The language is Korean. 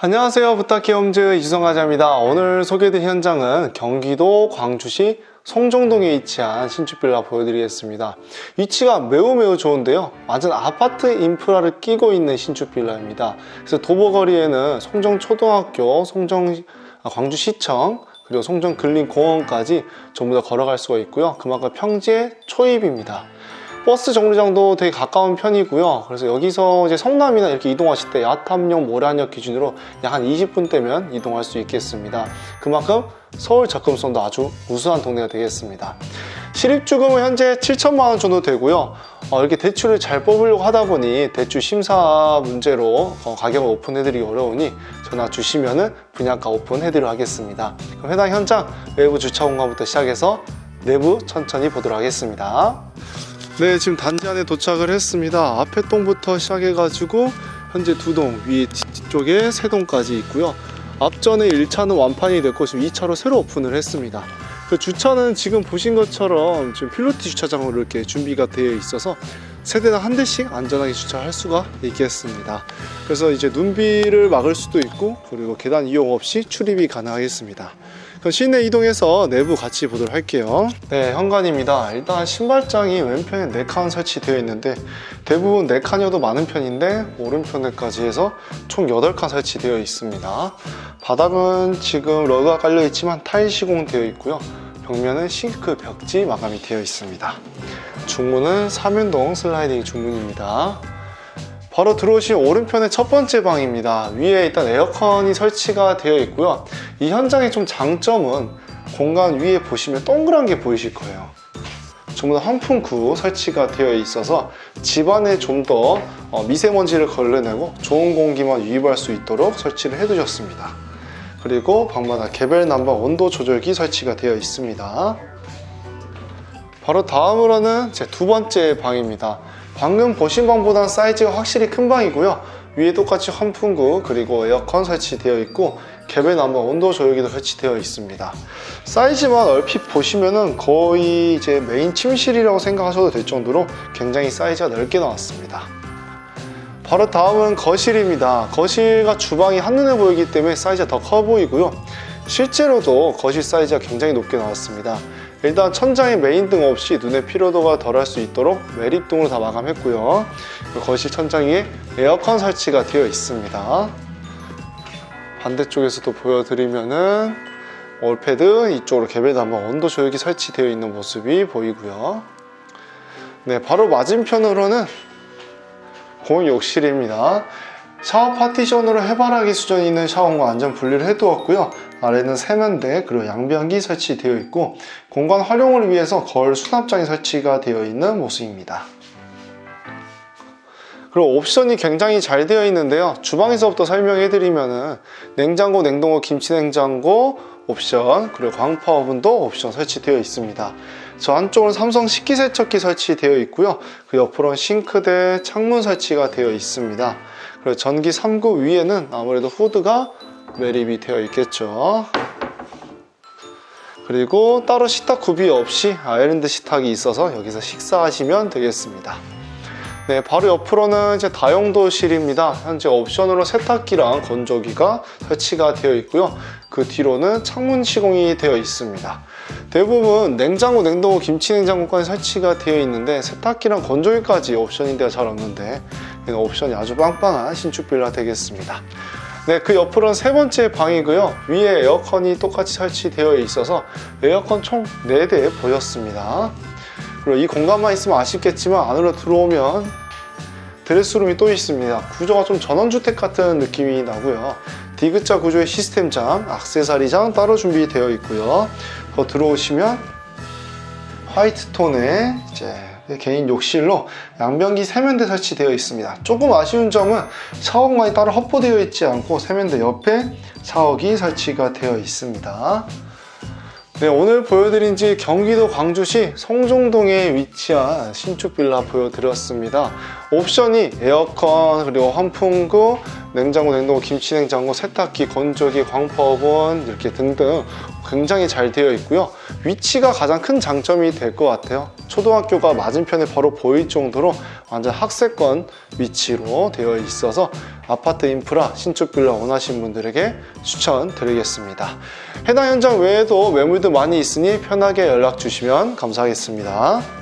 안녕하세요. 부탁해홈즈 이주성화자입니다. 오늘 소개해드릴 현장은 경기도 광주시 송정동에 위치한 신축 빌라 보여드리겠습니다. 위치가 매우 매우 좋은데요. 완전 아파트 인프라를 끼고 있는 신축 빌라입니다. 그래서 도보거리에는 송정초등학교, 송정 아, 광주시청 그리고 송정근린공원까지 전부 다 걸어갈 수가 있고요. 그만큼 평지의 초입입니다. 버스 정류장도 되게 가까운 편이고요. 그래서 여기서 이제 성남이나 이렇게 이동하실 때 야탐역, 모란역 기준으로 약 한 20분대면 이동할 수 있겠습니다. 그만큼 서울 접근성도 아주 우수한 동네가 되겠습니다. 실입주금은 현재 7천만 원 정도 되고요. 어, 이렇게 대출을 잘 뽑으려고 하다 보니 대출 심사 문제로 어, 가격을 오픈해드리기 어려우니 전화 주시면은 분양가 오픈해드리도록 하겠습니다. 그럼 해당 현장 외부 주차 공간부터 시작해서 내부 천천히 보도록 하겠습니다. 네, 지금 단지 안에 도착을 했습니다. 앞에 동부터 시작해 가지고 현재 두 동, 위에 뒤쪽에 세 동까지 있고요. 앞전에 1차는 완판이 됐고 지금 2차로 새로 오픈을 했습니다. 그 주차는 지금 보신 것처럼 지금 필로티 주차장으로 이렇게 준비가 되어 있어서 세대당 한 대씩 안전하게 주차할 수가 있겠습니다. 그래서 이제 눈비를 막을 수도 있고 그리고 계단 이용 없이 출입이 가능하겠습니다. 그럼 시내 이동해서 내부 같이 보도록 할게요. 네, 현관입니다. 일단 신발장이 왼편에 4칸 설치되어 있는데 대부분 4칸이어도 많은 편인데 오른편에까지 해서 총 8칸 설치되어 있습니다. 바닥은 지금 러그가 깔려 있지만 타일 시공되어 있고요. 벽면은 싱크 벽지 마감이 되어 있습니다. 중문은 3윤동 슬라이딩 중문입니다. 바로 들어오신 오른편의 첫 번째 방입니다. 위에 일단 에어컨이 설치가 되어 있고요. 이 현장의 좀 장점은 공간 위에 보시면 동그란 게 보이실 거예요. 전부 다 환풍구 설치가 되어 있어서 집안에 좀 더 미세먼지를 걸러내고 좋은 공기만 유입할 수 있도록 설치를 해두셨습니다. 그리고 방마다 개별 난방 온도 조절기 설치가 되어 있습니다. 바로 다음으로는 제 두 번째 방입니다. 방금 보신 방보다는 사이즈가 확실히 큰 방이고요. 위에 똑같이 환풍구 그리고 에어컨 설치되어 있고 개별 난방 온도 조절기도 설치되어 있습니다. 사이즈만 얼핏 보시면은 거의 이제 메인 침실이라고 생각하셔도 될 정도로 굉장히 사이즈가 넓게 나왔습니다. 바로 다음은 거실입니다. 거실과 주방이 한눈에 보이기 때문에 사이즈가 더 커 보이고요. 실제로도 거실 사이즈가 굉장히 높게 나왔습니다. 일단 천장에 메인등 없이 눈의 피로도가 덜할 수 있도록 매립등으로 다 마감했고요. 그 거실 천장 위에 에어컨 설치가 되어 있습니다. 반대쪽에서도 보여드리면은 올패드 이쪽으로 개별 난방 온도 조절기 설치되어 있는 모습이 보이고요. 네, 바로 맞은편으로는 공용욕실입니다. 샤워 파티션으로 해바라기 수준이 있는 샤워과 안전 분리를 해두었고요. 아래는 세면대 그리고 양변기 설치되어 있고 공간 활용을 위해서 거울 수납장이 설치가 되어 있는 모습입니다. 그리고 옵션이 굉장히 잘 되어 있는데요. 주방에서부터 설명해 드리면은 냉장고, 냉동고, 김치 냉장고 옵션 그리고 광파 오븐도 옵션 설치되어 있습니다. 저 안쪽은 삼성 식기세척기 설치되어 있고요. 그 옆으로는 싱크대, 창문 설치가 되어 있습니다. 그리고 전기 3구 위에는 아무래도 후드가 매립이 되어 있겠죠. 그리고 따로 식탁 구비 없이 아일랜드 식탁이 있어서 여기서 식사하시면 되겠습니다. 네, 바로 옆으로는 이제 다용도실입니다. 현재 옵션으로 세탁기랑 건조기가 설치가 되어 있고요. 그 뒤로는 창문 시공이 되어 있습니다. 대부분 냉장고, 냉동고, 김치 냉장고까지 설치가 되어 있는데 세탁기랑 건조기까지 옵션인 데가 잘 없는데 옵션이 아주 빵빵한 신축 빌라 되겠습니다. 네, 그 옆으로는 세 번째 방이고요. 위에 에어컨이 똑같이 설치되어 있어서 에어컨 총 4대 보였습니다. 그리고 이 공간만 있으면 아쉽겠지만 안으로 들어오면 드레스룸이 또 있습니다. 구조가 좀 전원주택 같은 느낌이 나고요. 디귿자 구조의 시스템장, 악세사리장 따로 준비되어 있고요. 더 들어오시면 화이트 톤의 이제 개인 욕실로 양변기 세면대 설치되어 있습니다. 조금 아쉬운 점은 샤워공간이 따로 확보되어 있지 않고 세면대 옆에 샤워기 설치가 되어 있습니다. 네, 오늘 보여드린 지 경기도 광주시 성종동에 위치한 신축 빌라 보여드렸습니다. 옵션이 에어컨, 그리고 환풍구, 냉장고, 냉동고, 김치 냉장고, 세탁기, 건조기, 광파오븐 이렇게 등등 굉장히 잘 되어 있고요. 위치가 가장 큰 장점이 될 것 같아요. 초등학교가 맞은편에 바로 보일 정도로 완전 학세권 위치로 되어 있어서 아파트 인프라 신축 빌라 원하시는 분들에게 추천드리겠습니다. 해당 현장 외에도 매물도 많이 있으니 편하게 연락 주시면 감사하겠습니다.